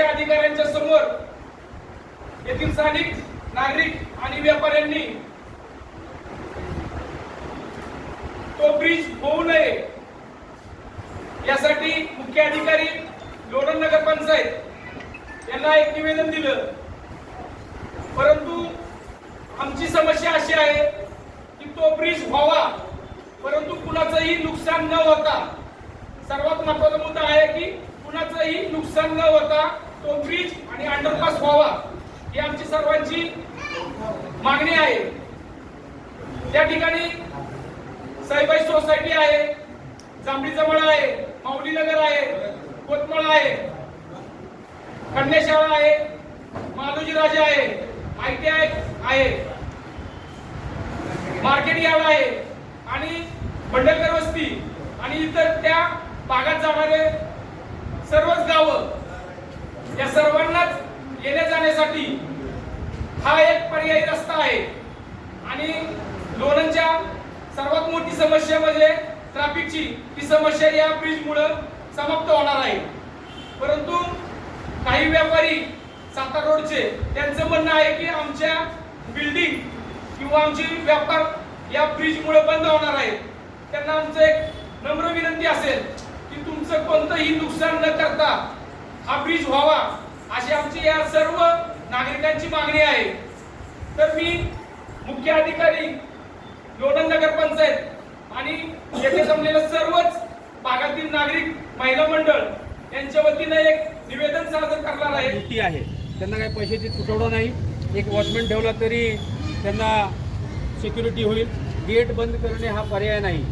रेल्वेच्या अधिकाऱ्यांच्या समोर येथील स्थानिक नागरिक आणि व्यापाऱ्यांनी तो ब्रिज होऊ नये यासाठी मुख्य अधिकारी लोणंद नगर पंचायत यांना एक निवेदन दिलं. परंतु आमची समस्या अशी आहे की तो ब्रिज व्हावा परंतु कुणाचंही नुकसान न होता सर्वात महत्त्वाचा मुद्दा आहे की कुणाचंही नुकसान न होता तो ब्रिज आणि अंडरपास व्हावा ही आमची सर्वांची मागणी आहे. त्या ठिकाणी साईबाई सोसायटी आहे जांभळी जवळ आहे माऊली नगर आहे कोतमळ आहे कन्याशाळा आहे मालोजी राजा आहे आय टी आय आहे मार्केट यार्ड आहे आणि बंडलकर वस्ती आणि इतर त्या भागात जाणारे सर्वच गावं या सर्वांनाच येण्या जाण्यासाठी हा एक पर्यायी रस्ता आहे. आणि लोणंदच्या सर्वात मोठी समस्या म्हणजे ट्रॅफिकची ही समस्या या ब्रिजमुळं समाप्त होणार आहे. परंतु काही व्यापारी सातारा रोडचे त्यांचं म्हणणं आहे की आमच्या बिल्डिंग किंवा आमचे व्यापार या ब्रिजमुळे बंद होणार आहे. त्यांना आमचं एक नम्र विनंती असेल की तुमचं कोणतंही नुकसान न करता हा ब्रिज व्हावा अशी आमची या सर्व नागरिकांची मागणी आहे. तर मी मुख्य अधिकारी लोणंद नगर पंचायत आणि येथे जमलेले सर्वच भागातील नागरिक महिला मंडळ यांच्या वतीनं एक निवेदन सादर करणार आहे. ड्युटी आहे. त्यांना काही पैशाची तुटवडा नाही. एक वॉचमॅन ठेवला तरी त्यांना सिक्युरिटी होईल. गेट बंद करणे हा पर्याय नाही.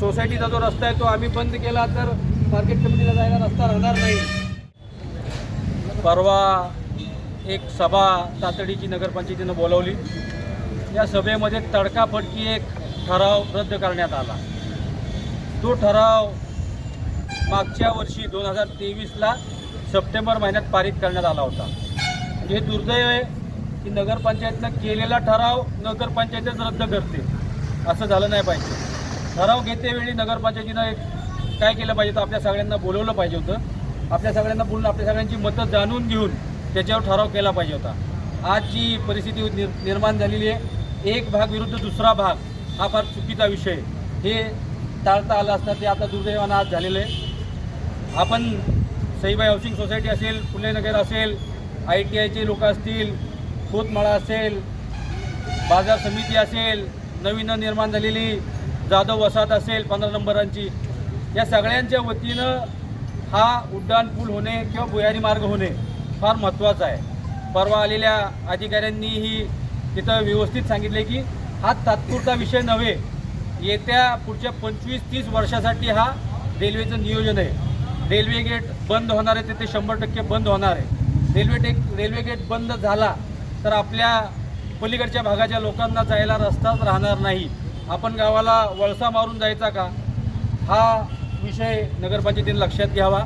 सोसायटीचा जो रस्ता आहे तो आम्ही बंद केला तर मार्केट कमिटीला जायला रस्ता राहणार नाही. परवा एक सभा तातडीची नगरपंचायतीनं बोलावली. या सभेमध्ये तडकाफडकी एक ठराव रद्द करण्यात आला. तो ठराव मागच्या वर्षी दोन हजार तेवीसला सप्टेंबर महिन्यात पारित करण्यात आला होता. हे दुर्दैव आहे की नगरपंचायतनं केलेला ठराव नगरपंचायतच रद्द करते. असं झालं नाही पाहिजे. ठराव घेतेवेळी नगरपंचायतीनं एक काय केलं पाहिजे होतं? आपल्या सगळ्यांना बोलवलं पाहिजे होतं. आपल्या सगळ्यांना बोलून आपल्या सगळ्यांची मतं जाणून घेऊन त्याच्यावर ठराव केला पाहिजे होता. आज जी परिस्थिती निर निर्माण झालेली आहे. एक भाग विरुद्ध दुसरा भाग हा फार चुकीचा विषय हे टाळता आलं असता ते आता दुर्दैवानं आज झालेलं आहे. आपण सईबाई हाऊसिंग सोसायटी असेल फुले असेल आय टी आयचे लोक असतील खोतमाळा असेल बाजार समिती असेल नवीन निर्माण झालेली जाधव वसाहत असेल पंधरा नंबरांची या सगळ्यांच्या वतीनं हा उड्डाण पूल होणे किंवा भुयारी मार्ग होणे फार महत्त्वाचा आहे. परवा आलेल्या अधिकाऱ्यांनीही तिथं व्यवस्थित सांगितले की हा तात्पुरता विषय नव्हे. येत्या पुढच्या पंचवीस तीस वर्षासाठी हा रेल्वेचं नियोजन आहे. रेल्वे गेट बंद होणार आहे तिथे शंभर टक्के बंद होणार आहे. रेल्वे टेक रेल्वे गेट बंद झाला तर आपल्या पलीकडच्या भागाच्या लोकांना जायला रस्ताच राहणार नाही. आपण गावाला वळसा मारून जायचा का? हा विषय नगरपंचायतीने लक्षात घ्यावा.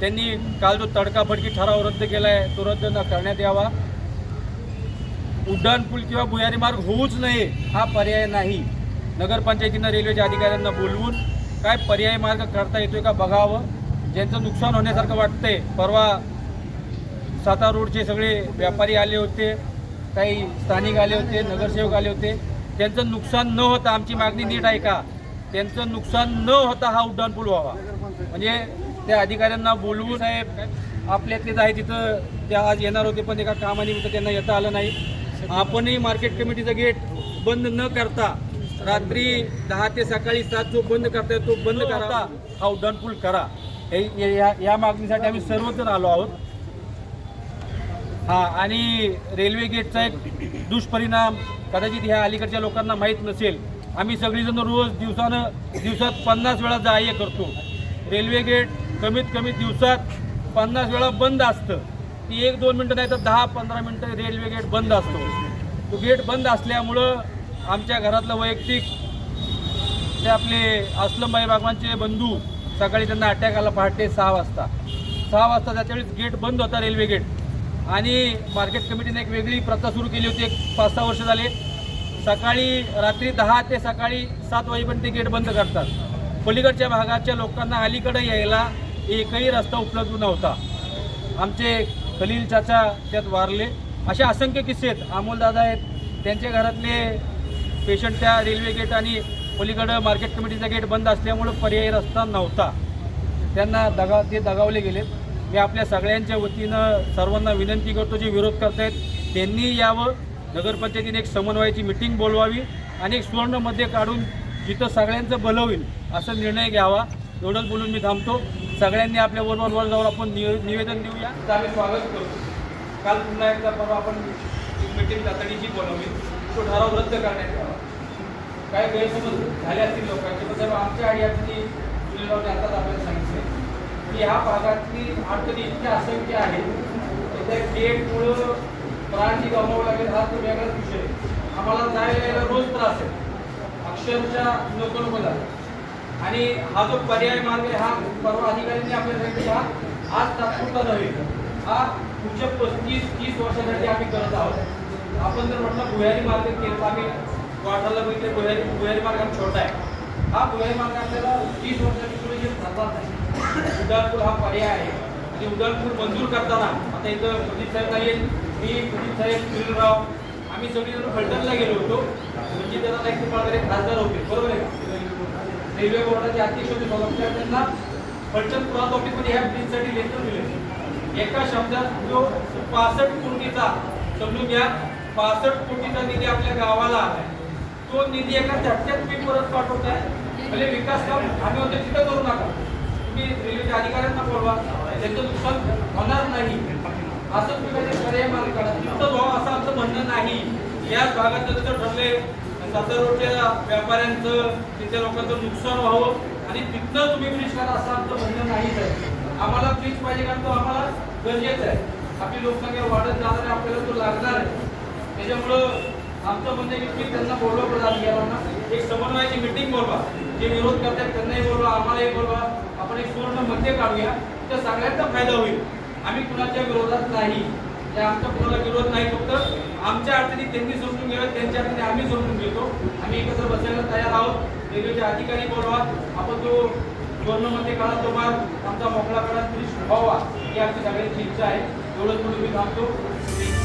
त्यांनी काल जो तडकाफडकी ठराव रद्द केला आहे तो रद्द न करण्यात यावा. उड्डाणपूल किंवा भुयारी मार्ग होऊच नये हा पर्याय नाही. नगरपंचायतीनं रेल्वेच्या अधिकाऱ्यांना बोलवून काय पर्याय मार्ग करता येतोय का बघावं. ज्यांचं नुकसान होण्यासारखं वाटतंय परवा सातारा रोडचे सगळे व्यापारी आले होते काही स्थानिक आले होते नगरसेवक आले होते. त्यांचं नुकसान न होता आमची मागणी नीट आहे का? त्यांचं नुकसान न होता हा उड्डाणपूल व्हावा. म्हणजे त्या अधिकाऱ्यांना बोलवून साहेब आपल्यातलेच आहे तिथं त्या आज येणार होते पण एका कामानिमित्त त्यांना येता आलं नाही. आपणही मार्केट कमिटीचं गेट बंद न करता रात्री दहा ते सकाळी सात जो बंद करताय तो बंद करता हा उड्डाणपूल करा. हे हे- या या मागणीसाठी आम्ही सर्वजण आलो आहोत. हा आणि रेल्वे गेटचा एक दुष्परिणाम कदाचित ह्या अलीकडच्या लोकांना माहीत नसेल आम्ही सगळीजण रोज दिवसानं दिवसात पन्नास वेळा जाय करतो. रेल्वे गेट कमीत कमी दिवसात पन्नास वेळा बंद असतं. ती एक दोन मिनटं नाही तर दहा पंधरा मिनटं रेल्वे गेट बंद असतो. तो गेट बंद असल्यामुळं आमच्या घरातलं वैयक्तिक ते आपले असलमबाई बागवानचे बंधू सकाळी त्यांना अटॅक आला पहाटे सहा वाजता. सहा वाजता त्याच्यावेळेस गेट बंद होता रेल्वे गेट. आणि मार्केट कमिटीने एक वेगळी प्रथा सुरू केली होती. एक पाच सहा वर्ष झाले. सकाळी रात्री दहा ते सकाळी सात वाजेपर्यंत ते गेट बंद करतात. पलीकडच्या भागाच्या लोकांना अलीकडे यायला एकही रस्ता उपलब्ध नव्हता. आमचे खलील चाचा त्यात वारले. असे असंख्य किस्से आहेत. अमोलदादा आहेत. त्यांच्या घरातले पेशंट त्या रेल्वे गेट आणि पलीकडं मार्केट कमिटीचा गेट बंद असल्यामुळं पर्यायी रस्ता नव्हता. त्यांना दगा ते दगावले गेलेत. मी आपल्या सगळ्यांच्या वतीनं सर्वांना विनंती करतो जे विरोध करतायत त्यांनी यावं. नगरपंचायतीने एक समन्वयाची मिटिंग बोलवावी आणि एक सुवर्णमध्ये काढून जिथं सगळ्यांचं भलं होईल असा निर्णय घ्यावा. एवढंच बोलून मी थांबतो. सगळ्यांनी आपल्या बरोबर वर जाऊन आपण निवे- निवेदन देऊया. तर आम्ही स्वागत करतो. काल पुन्हा एकदा परवा आपण एक मिटिंग तातडीची बोलवली. तो ठराव रद्द करण्यात यावा. काय गैरसमज झाले असतील लोकांचे तर आमच्या आई अडचणी आताच आपल्याला सांगितले. की ह्या भागातली अडचणी इतक्या असंख्य आहेत की त्या गेटमुळं प्राणी गमावं लागेल हा तो वेगळाच विषय आम्हाला जायला यायला रोज त्रास आहे. अक्षरशः नको नको झाला. आणि हा जो पर्याय मार्ग आहे हा परवा अधिकाऱ्यांनी आपल्यासाठी हा आज तात्पुरता नव्हे. हा पुढच्या पस्तीस तीस वर्षासाठी आम्ही करत आहोत. आपण जर म्हटलं भुयारी मार्ग केला आम्ही वाटायला बघितले भुयारी भुयारी मार्ग हा छोटा आहे. हा भुयारी मार्ग आपल्याला तीस वर्षाची पुढे जे जातात नाही. उड्डाणपूल हा पर्याय आहे. आणि उदळपूर मंजूर करताना आता इथं प्रदीप साहेब नाही आहेत. मी प्रदीप साहेब किरणराव आम्ही सगळेजण फलटणला गेलो होतो. म्हणजे त्याला नाही वगैरे खासदार होते. बरोबर आहे रेल्वे बोर्डाचे अध्यक्ष होते सोलापूरच्या त्यांना. फलटण क्रॉस ऑफिसमध्ये ह्या ब्रिजसाठी लेखन दिले एका शब्दात जो पासष्ट कोटीचा समजून घ्या पासष्ट कोटीचा निधी आपल्या गावाला आलाय तो निधी एका झटक्यात मी परत पाठवत आहे म्हणजे विकास काम आम्ही होते तिथं करू नका. तुम्ही रेल्वेच्या अधिकाऱ्यांना बोलवा. त्यांचं नुकसान होणार नाही. असं तुम्ही पर्याय मार्ग काढा तिथं भाव असं आमचं म्हणणं नाही. याच भागात जर ठरले सातारा रोडच्या व्यापाऱ्यांचं तिथल्या लोकांचं नुकसान व्हावं आणि तिथनं तुम्ही ब्रिज करा असं आमचं म्हणणं नाहीच आहे. आम्हाला ब्रिज पाहिजे कारण तो आम्हाला गरजेचं आहे. आपली लोकसंख्या वाढत जाणार आहे आपल्याला तो लागणार आहे. त्याच्यामुळं आमचं म्हणणं की तुम्ही त्यांना बोलवा पदाधिकाऱ्यांना एक समन्वयाची मिटिंग बोलवा. जे विरोध करतात त्यांनाही बोलवा आम्हालाही बोलवा. आपण एक पूर्ण मध्य काढूया. तर सगळ्यांचा फायदा होईल. आम्ही कुणाच्या विरोधात नाही. ते आमचा कुणाला विरोध नाही फक्त आमच्या अडचणी त्यांनी समजून घेऊ त्यांच्या अडचणी आम्ही समजून घेतो आम्ही एकत्र बसायला तयार आहोत. रेल्वेचे अधिकारी बोलवा आपण तो सुवर्णमध्ये काळात तो मार्ग आमचा मोकळा काळात व्हावा ही आमची सगळ्यांची इच्छा आहे. एवढंच म्हणून मी थांबतो.